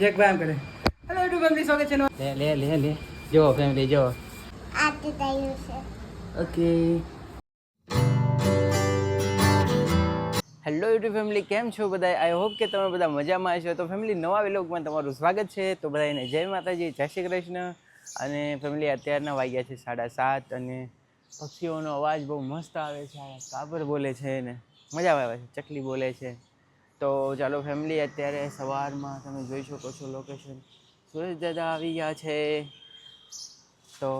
Check ભાઈ એમ કરે hello YouTube family સ્વાગત છે લે લે લે લે. જો ફેમિલી જો આથી થયું છે ઓકે હેલો યુટ્યુબ ફેમિલી કેમ છો બધા આઈ હોપ કે તમે બધા મજામાં હશો. તો ફેમિલી નવા વિલોગમાં તમારું સ્વાગત છે. તો બધાને જય માતાજી જય શ્રી કૃષ્ણ. અને ફેમિલી અત્યારના વાગ્યા છે સાડા સાત અને પક્ષીઓનો અવાજ બહુ મસ્ત આવે છે. કાપર કાબર બોલે છે ને. મજા આવે છે. ચકલી બોલે છે. તો ચાલો ફેમિલી અત્યારે સવારમાં તમે જોઈ શકો છો લોકેશન સુરેશ દાદા આવી ગયા છે. તો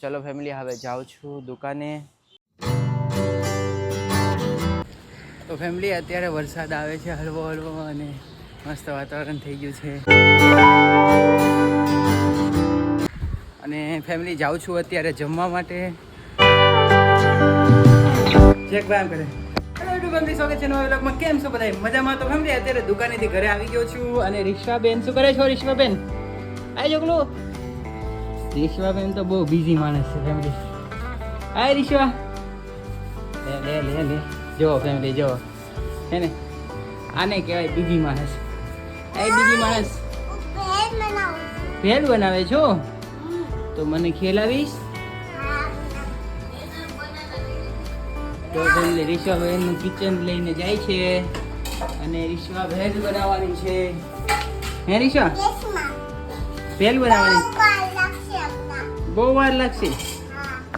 ચલો ફેમિલી હવે જાઉં છું દુકાને. તો ફેમિલી અત્યારે વરસાદ આવે છે હળવો હળવો અને મસ્ત વાતાવરણ થઈ ગયું છે. અને ફેમિલી જાઉં છું અત્યારે જમવા માટે. ચેક કરે. યુટ્યુબ ફેમિલી સ્વાગત છે નવા વ્લોગમાં. કેમ છો બધા મજામાં તો ફેમિલી અત્યારે દુકાનેથી ઘરે આવી ગયો છું અને રિશ્વાબેન શું કરે છો રિશ્વાબેન? આ જોગલું. રિશ્વાબેન તો બહુ બિઝી માણસ છે ફેમિલી હાય રિશ્વા. લે લે લે લે. જો ફેમિલી જો. હે ને? આને કહેવાય બીજી માણસ. એ બીજી માણસ. ભેલ ભેળ બનાવે છો? તો મને ખેલાવીશ. તો ફેમિલી રિશ્વાબેનનું કિચન લઈને જાય છે અને રિશ્વા ભેજ બનાવવાની છે. હે રિશ્વા ભેલ બનાવવાની? બહુ વાર લાગશે.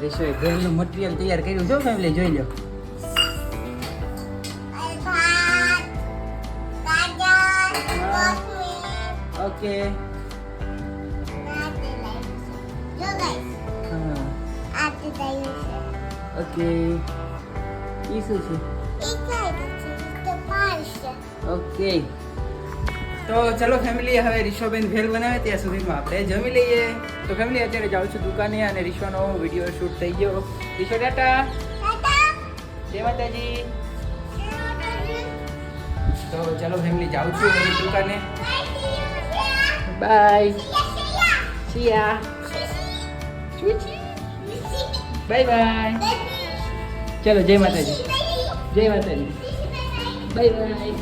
રિશ્વાએ ભેળનું મટીરિયલ તૈયાર કર્યું છો ફેમિલી જોઈ લો ઓકે ઓકે ઈ શું છે ઓકે. તો ચલો ફેમિલી હવે રિશ્વાબેન ભેલ બનાવે ત્યાં સુધીમાં આપણે જમી લઈએ. તો ફેમિલી અત્યારે જાઉં છું દુકાને અને રિશ્વાનો વીડિયો શૂટ થઈ ગયો. રિશો ટાટા. જય માતાજી. તો ચલો ફેમિલી જાઉં છું હવે દુકાને. બાય સિયા બાય બાય ચલો, જય માતાજી. જય માતાજી. બાય બાય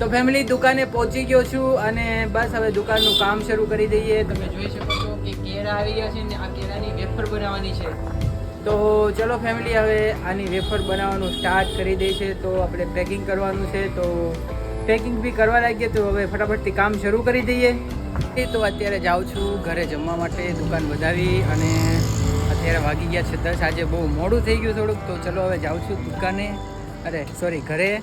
તો ફેમિલી દુકાને પહોંચી ગયો છું અને બસ હવે દુકાનનું કામ શરૂ કરી દઈએ. તમે જોઈ શકો છો કે કેળા આવી ગયા છે ને આ કેળાની વેફર બનાવવાની છે. તો ચલો ફેમિલી હવે આની વેફર બનાવવાનું સ્ટાર્ટ કરી દઈએ છે તો આપણે પેકિંગ કરવાનું છે. તો પેકિંગ બી કરવા લાગીએ તો હવે ફટાફટથી કામ શરૂ કરી દઈએ. એ તો અત્યારે જાઉં છું, ઘરે જમવા માટે દુકાન વધાવી અને અત્યારે વાગી ગયા છે દસ, આજે બહુ મોડું થઈ ગયું થોડુંક, તો ચલો હવે જાઉં છું દુકાને. અરે સોરી ઘરે.